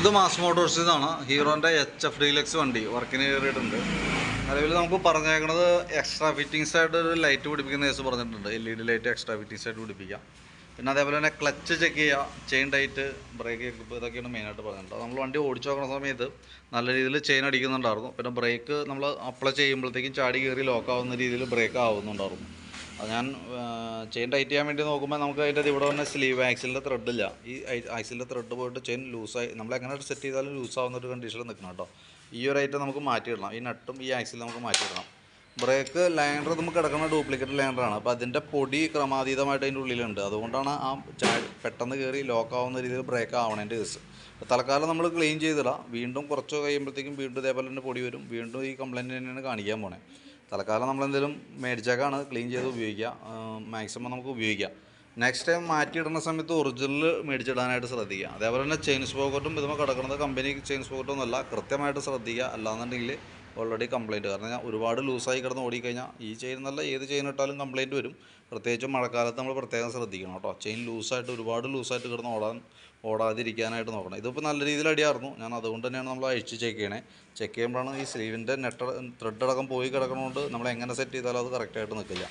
ഇത് മാസ് മോട്ടോഴ്സിൽ നിന്നാണ് ഹീറോന്റെ H F deluxe വണ്ടി വർക്കിന് കയറിയിട്ടുണ്ട്. നിലവിൽ നമുക്ക് പറഞ്ഞേക്കണത് എക്സ്ട്രാ ഫിറ്റിംഗ്സ് ആയിട്ട് ഒരു ലൈറ്റ് പിടിപ്പിക്കുന്ന കേസ് പറഞ്ഞിട്ടുണ്ട്. L E D light extra fittings ആയിട്ട് പിടിപ്പിക്കാം. പിന്നെ അതേപോലെ തന്നെ ക്ലച്ച് ചെക്ക് ചെയ്യുക ചെയിൻ ടൈറ്റ് ബ്രേക്ക് ഇതൊക്കെയാണ് മെയിനായിട്ട് പറഞ്ഞിട്ടുണ്ട് നമ്മൾ വണ്ടി ഓടിച്ചു നോക്കുന്ന സമയത്ത് നല്ല രീതിയിൽ ചെയിൻ അടിക്കുന്നുണ്ടായിരുന്നു. പിന്നെ ബ്രേക്ക് നമ്മൾ അപ്ലൈ ചെയ്യുമ്പോഴത്തേക്കും ചാടി കയറി ലോക്കാവുന്ന രീതിയിൽ ബ്രേക്ക് ആവുന്നുണ്ടായിരുന്നു. അത് ഞാൻ ചെയിൻ ടൈറ്റ് ചെയ്യാൻ വേണ്ടി നോക്കുമ്പോൾ നമുക്ക് അതിന്റെ ഇവിടെ തന്നെ സ്ലീവ് ആക്സിലിന്റെ ത്രെഡില്ല ഈ ആക്സിലിന്റെ ത്രെഡ് പോയിട്ട് ചെയിൻ ലൂസായി നമ്മൾ എങ്ങനെ സെറ്റ് ചെയ്താലും ലൂസ് ആവുന്ന ഒരു കണ്ടീഷനിൽ നിൽക്കണം കേട്ടോ ഈ ഒരു ഐറ്റം നമുക്ക് മാറ്റിയിടണം ഈ നട്ടും ഈ ആക്സിലും നമുക്ക് മാറ്റിയിടണം ബ്രേക്ക് ലൈനർ നമുക്ക് കിടക്കുന്ന ഡ്യൂപ്ലിക്കേറ്റ് ലൈനറാണ് അപ്പോൾ അതിന്റെ പൊടി ക്രമാതീതമായിട്ട് അതിന്റെ ഉള്ളിലുണ്ട്. അതുകൊണ്ടാണ് ആ പെട്ടെന്ന് കയറി ലോക്ക് ആവുന്ന രീതിയിൽ ബ്രേക്ക് ആവണേന്റെ കേസ് തൽക്കാലം നമ്മൾ ക്ലീൻ ചെയ്തിടാം. വീണ്ടും കുറച്ച് കഴിയുമ്പോഴത്തേക്കും വീണ്ടും ഇതേപോലെ തന്നെ പൊടി വരും. വീണ്ടും ഈ കംപ്ലയിന്റ് തന്നെയാണ് കാണിക്കാൻ പോണേ. തൽക്കാലം നമ്മളെന്തെങ്കിലും മേടിച്ചേക്കാണ് ക്ലീൻ ചെയ്ത് ഉപയോഗിക്കുക മാക്സിമം നമുക്ക് ഉപയോഗിക്കാം. നെക്സ്റ്റ് ടൈം മാറ്റിയിടുന്ന സമയത്ത് ഒറിജിനൽ മേടിച്ചിടാനായിട്ട് ശ്രദ്ധിക്കുക. അതേപോലെ തന്നെ ചെയിൻ സ്പോക്കറ്റും ഇതുമ്പോൾ കിടക്കുന്നത് കമ്പനി ചെയിൻ സ്പോക്കറ്റൊന്നും അല്ല കൃത്യമായിട്ട് ശ്രദ്ധിക്കുക. അല്ലാന്നുണ്ടെങ്കിൽ ഓൾറെഡി കംപ്ലയിന്റ് കാരണം ഞാൻ ഒരുപാട് ലൂസായി കിടന്ന് ഓടിക്കഴിഞ്ഞാൽ ഈ ചെയിൻ എന്നല്ല ഏത് ചെയിൻ ഇട്ടാലും കംപ്ലയിന്റ് വരും. പ്രത്യേകിച്ചും മഴക്കാലത്ത് നമ്മൾ പ്രത്യേകം ശ്രദ്ധിക്കണം കേട്ടോ. ചെയിൻ ലൂസായിട്ട് ഒരുപാട് ലൂസായിട്ട് കിടന്ന് ഓടാൻ ഓടാതിരിക്കാനായിട്ട് നോക്കണം. ഇതിപ്പോൾ നല്ല രീതിയിൽ അടിയായിരുന്നു. ഞാൻ അതുകൊണ്ട് തന്നെയാണ് നമ്മൾ അഴിച്ച് ചെക്ക് ചെയ്യണേ. ചെക്ക് ചെയ്യുമ്പോഴാണ് ഈ സ്ലീവിന്റെ നെറ്റ് ത്രെഡ് അടക്കം പോയി കിടക്കണതുകൊണ്ട് നമ്മൾ എങ്ങനെ സെറ്റ് ചെയ്താലും അത് കറക്റ്റായിട്ട് നിൽക്കില്ല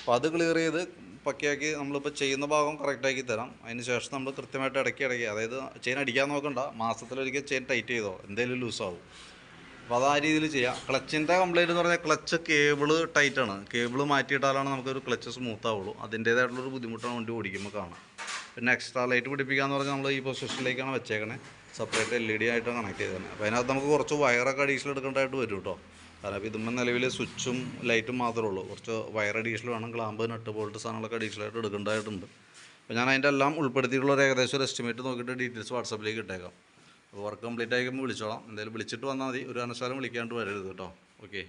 അപ്പോൾ അത് ക്ലിയർ ചെയ്ത് പക്കയാക്കി നമ്മളിപ്പോൾ ചെയ്യുന്ന ഭാഗം കറക്റ്റാക്കി തരാം. അതിന് ശേഷം നമ്മൾ കൃത്യമായിട്ട് ഇടയ്ക്ക് ഇടയ്ക്ക് അതായത് ചെയിൻ അടിക്കാൻ നോക്കണ്ട. മാസത്തിലൊരിക്കൽ ചെയിൻ ടൈറ്റ് ചെയ്തോ എന്തെങ്കിലും ലൂസാവും അപ്പോൾ അത് ആ രീതിയിൽ ചെയ്യാം. ക്ലച്ചിന്റെ കംപ്ലൈന്റ് എന്ന് പറഞ്ഞാൽ ക്ലച്ച് കേബിൾ ടൈറ്റാണ് കേബിൾ മാറ്റിയിട്ടാലാണ് നമുക്കൊരു ക്ലച്ച് സ്മൂത്ത് ആവുള്ളൂ. അതിന്റേതായിട്ടുള്ളൊരു ബുദ്ധിമുട്ടാണ് വണ്ടി ഓടിക്കുമ്പോൾ കാണാം പിന്നെ എക്സ്ട്രാ ലൈറ്റ് പിടിപ്പിക്കാന്ന് പറഞ്ഞാൽ നമ്മൾ ഈ പൊസിഷനിലേക്കാണ് വെച്ചേക്കണേ. സെപ്പറേറ്റ് എൽ ഇ ഡി ആയിട്ട് കണക്ട് ചെയ്തത് അപ്പോൾ അതിനകത്ത് നമുക്ക് കുറച്ച് വയറൊക്കെ അഡീഷണൽ എടുക്കേണ്ടതായിട്ട് വരും കേട്ടോ. കാരണം ഇതുമ്പോൾ നിലവിൽ സ്വിച്ചും ലൈറ്റും മാത്രമേ ഉള്ളൂ. കുറച്ച് വയർ അഡീഷണൽ വേണം ക്ലാമ്പ് നട്ട് പോലത്തെ സാധനങ്ങളൊക്കെ അഡീഷണൽ ആയിട്ട് എടുക്കേണ്ടതായിട്ടുണ്ട്. അപ്പോൾ ഞാൻ അതിന്റെ എല്ലാം ഉൾപ്പെടുത്തിയിട്ടുള്ള ഒരു ഏകദേശം ഒരു എസ്റ്റിമേറ്റ് നോക്കിയിട്ട് ഡീറ്റെയിൽസ് വാട്സപ്പിലേക്ക് ഇട്ടേക്കാം. വർക്ക് കംപ്ലീറ്റ് ആയിക്കുമ്പോൾ വിളിച്ചോളാം. എന്തായാലും വിളിച്ചിട്ട് വന്നാൽ മതി. ഒരു അനസാരം വിളിക്കാണ്ട് വരരുത് കേട്ടോ. ഓക്കെ